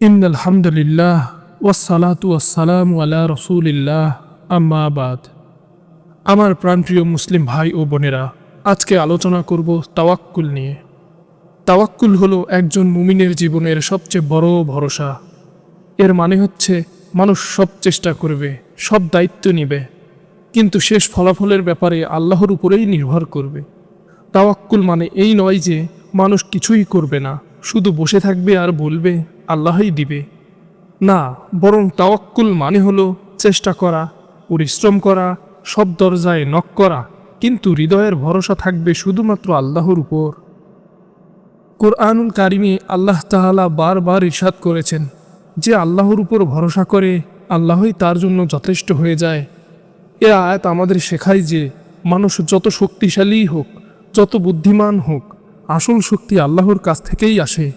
In আলহামদুলিল্লাহ ওয়াসালাতু ওয়াসালাম আলা রসুলিল্লাহ আম্মাবাদ আমার প্রাণপ্রিয় মুসলিম ভাই ও বোনেরা, আজকে আলোচনা করব তাওয়াক্কুল নিয়ে। তাওয়াক্কুল হলো একজন মুমিনের জীবনের সবচেয়ে বড় ভরসা। এর মানে হচ্ছে মানুষ সব চেষ্টা করবে, সব দায়িত্ব নিবে। কিন্তু শেষ ফলাফলের ব্যাপারে আল্লাহর উপরেই নির্ভর করবে। তাওয়াক্কুল মানে এই নয় যে মানুষ কিছুই করবে না। শুধু বসে থাকবে আর বলবে, আল্লাহই দিবে। না, বরং তাওয়াক্কুল মানে হলো চেষ্টা করা, পরিশ্রম করা, সব দরজায় নক করা, কিন্তু হৃদয়ের ভরসা থাকবে শুধুমাত্র আল্লাহর উপর। কোরআনুল কারিমে আল্লাহ তাহালা বারবার ইরশাদ করেছেন যে আল্লাহর উপর ভরসা করে আল্লাহই তার জন্য যথেষ্ট হয়ে যায়। এ আয়াত আমাদের শেখায় যে মানুষ যত শক্তিশালী হোক, যত বুদ্ধিমান হোক আসল শক্তি আল্লাহর কাছ থেকেই আসে।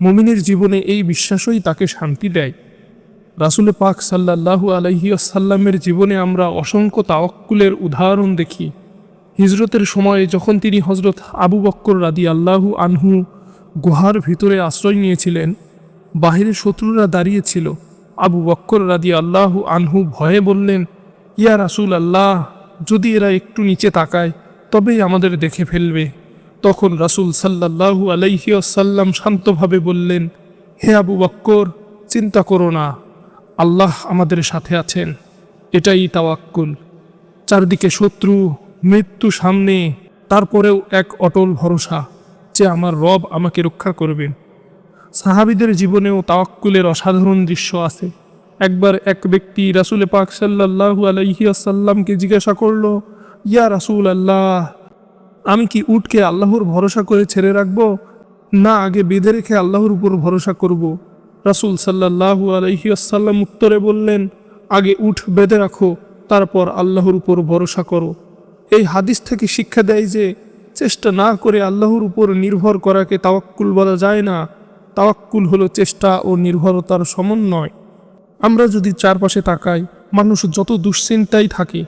মুমিনের জীবনে এই বিশ্বাসই তাকে শান্তি দেয়। রাসুলে পাক সাল্লাহু আলহিউসাল্লামের জীবনে আমরা অসংখ্য তাওয়াক্কুলের উদাহরণ দেখি। হিজরতের সময় যখন তিনি হজরত আবু বক্কর রাদি আল্লাহু আনহু গুহার ভিতরে আশ্রয় নিয়েছিলেন, বাহিরে শত্রুরা দাঁড়িয়েছিল। আবু বক্কর রাদি আল্লাহু আনহু ভয়ে বললেন, ইয়া রাসুল আল্লাহ যদি এরা একটু নিচে তাকায়, তবেই আমাদের দেখে ফেলবে। তখন রাসুল সাল্লাহু আলাইহিয়াসাল্লাম শান্তভাবে বললেন, হে আবু বক্কর, চিন্তা করো না, আল্লাহ আমাদের সাথে আছেন। এটাই তাওয়াক্কুল। চারদিকে শত্রু, মৃত্যু সামনে, তারপরেও এক অটল ভরসা যে আমার রব আমাকে রক্ষা করবেন। সাহাবিদের জীবনেও তাওয়াক্কুলের অসাধারণ দৃশ্য আছে। একবার এক ব্যক্তি রাসুলে পাক সাল্লাহু আলাইহিয়াসাল্লামকে জিজ্ঞাসা করল, ইয়া রাসুল আল্লাহ আমি কি উটকে আল্লাহর ভরসা করে ছেড়ে রাখব? না, আগে বেঁধে রেখে আল্লাহর উপর ভরসা করব। রাসুল সাল্লাহু আলহিয়াসাল্লাম উত্তরে বললেন, আগে উঠ, বেঁধে রাখো, তারপর আল্লাহর উপর ভরসা করো। এই হাদিস থেকে শিক্ষা দেয় যে, চেষ্টা না করে আল্লাহর উপর নির্ভর করাকে তাওয়াক্কুল বলা যায় না। তাওয়াক্কুল হলো চেষ্টা ও নির্ভরতার সমন্বয়। আমরা যদি চারপাশে তাকাই, মানুষ যত দুশ্চিন্তায় থাকে,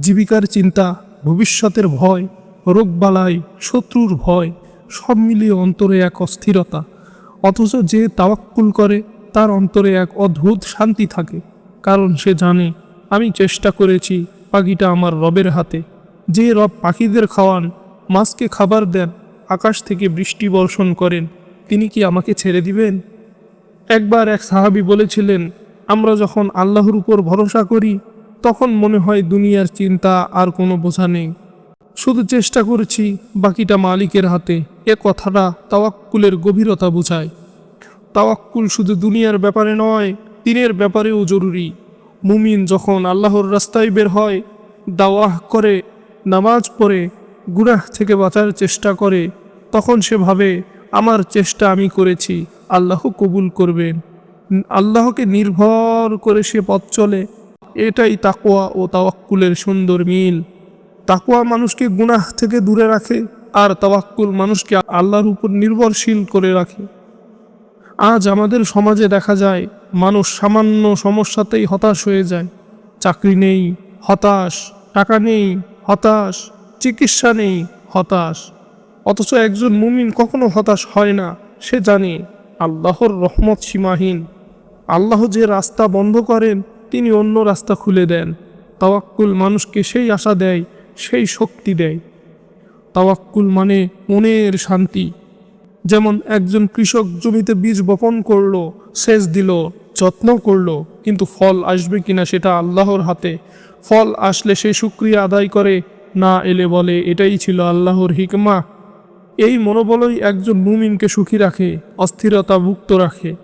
জীবিকার চিন্তা, ভবিষ্যতের ভয় রোগবালাই, শত্রুর ভয়, সব মিলিয়ে অন্তরে এক অস্থিরতা। অথচ যে তাওয়াক্কুল করে, তার অন্তরে এক অদ্ভুত শান্তি থাকে। কারণ সে জানে, আমি চেষ্টা করেছি পাখিটা আমার রবের হাতে। যে রব পাখিদের খাওয়ান, মাছকে খাবার দেন, আকাশ থেকে বৃষ্টি বর্ষণ করেন, তিনি কি আমাকে ছেড়ে দিবেন? একবার এক সাহাবি বলেছিলেন, আমরা যখন আল্লাহর উপর ভরসা করি, তখন মনে হয় দুনিয়ার চিন্তা আর কোনো বোঝা নেই। শুধু চেষ্টা করেছি বাকিটা মালিকের হাতে। এ কথাটা তাওয়াক্কুলের গভীরতা বোঝায়। তাওয়াক্কুল শুধু দুনিয়ার ব্যাপারে নয়, দিনের ব্যাপারেও জরুরি। মুমিন যখন আল্লাহর রাস্তায় বের হয়, দাওয়াহ করে, নামাজ পড়ে, গুনাহ থেকে বাঁচার চেষ্টা করে, তখন সে ভাবে, আমার চেষ্টা আমি করেছি, আল্লাহ কবুল করবেন। আল্লাহকে নির্ভর করে সে পথ চলে। এটাই তাকোয়া ও তাওয়াক্কুলের সুন্দর মিল। তাকুয়া মানুষকে গুনাহ থেকে দূরে রাখে আর তাওয়াক্কুল মানুষকে আল্লাহর উপর নির্ভরশীল করে রাখে। আজ আমাদের সমাজে দেখা যায়, মানুষ সামান্য সমস্যাতেই হতাশ হয়ে যায়। চাকরি নেই, হতাশ, টাকা নেই, হতাশ, চিকিৎসা নেই, হতাশ। অথচ একজন মুমিন কখনো হতাশ হয় না, সে জানে আল্লাহর রহমত সীমাহীন। আল্লাহ যে রাস্তা বন্ধ করেন, তিনি অন্য রাস্তা খুলে দেন। তাওয়াক্কুল মানুষকে সেই আশা দেয় সেই শক্তি দেয়। তাওয়াক্কুল মানে মনের শান্তি। যেমন একজন কৃষক জমিতে বীজ বপন করল, সেচ দিল, যত্ন করল, কিন্তু ফল আসবে কিনা সেটা আল্লাহর হাতে। ফল আসলে সে সুক্রিয়া আদায় করে, না এলে বলে, এটাই ছিল আল্লাহর হিকমা। এই মনোবলই একজন মুমিনকে সুখী রাখে অস্থিরতা মুক্ত রাখে।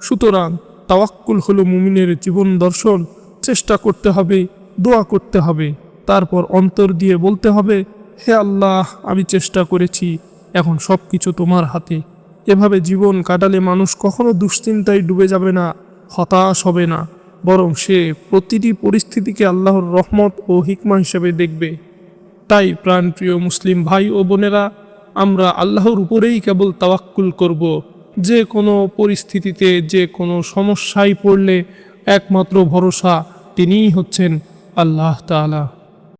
সুতরাং তাওয়াক্কুল হলো মুমিনের জীবন দর্শন। চেষ্টা করতে হবে, দোয়া করতে হবে। তারপর অন্তর দিয়ে বলতে হবে, হে আল্লাহ, আমি চেষ্টা করেছি, এখন সব কিছু তোমার হাতে। এভাবে জীবন কাটালে মানুষ কখনো দুশ্চিন্তায় ডুবে যাবে না, হতাশ হবে না, বরং সে প্রতিটি পরিস্থিতিকে আল্লাহর রহমত ও হিকমা হিসেবে দেখবে। তাই প্রাণপ্রিয় মুসলিম ভাই ও বোনেরা, আমরা আল্লাহর উপরেই কেবল তাওয়াক্কুল করব। যে কোনো পরিস্থিতিতে, যে কোনো সমস্যায় পড়লে একমাত্র ভরসা তিনিই হচ্ছেন আল্লাহ তালা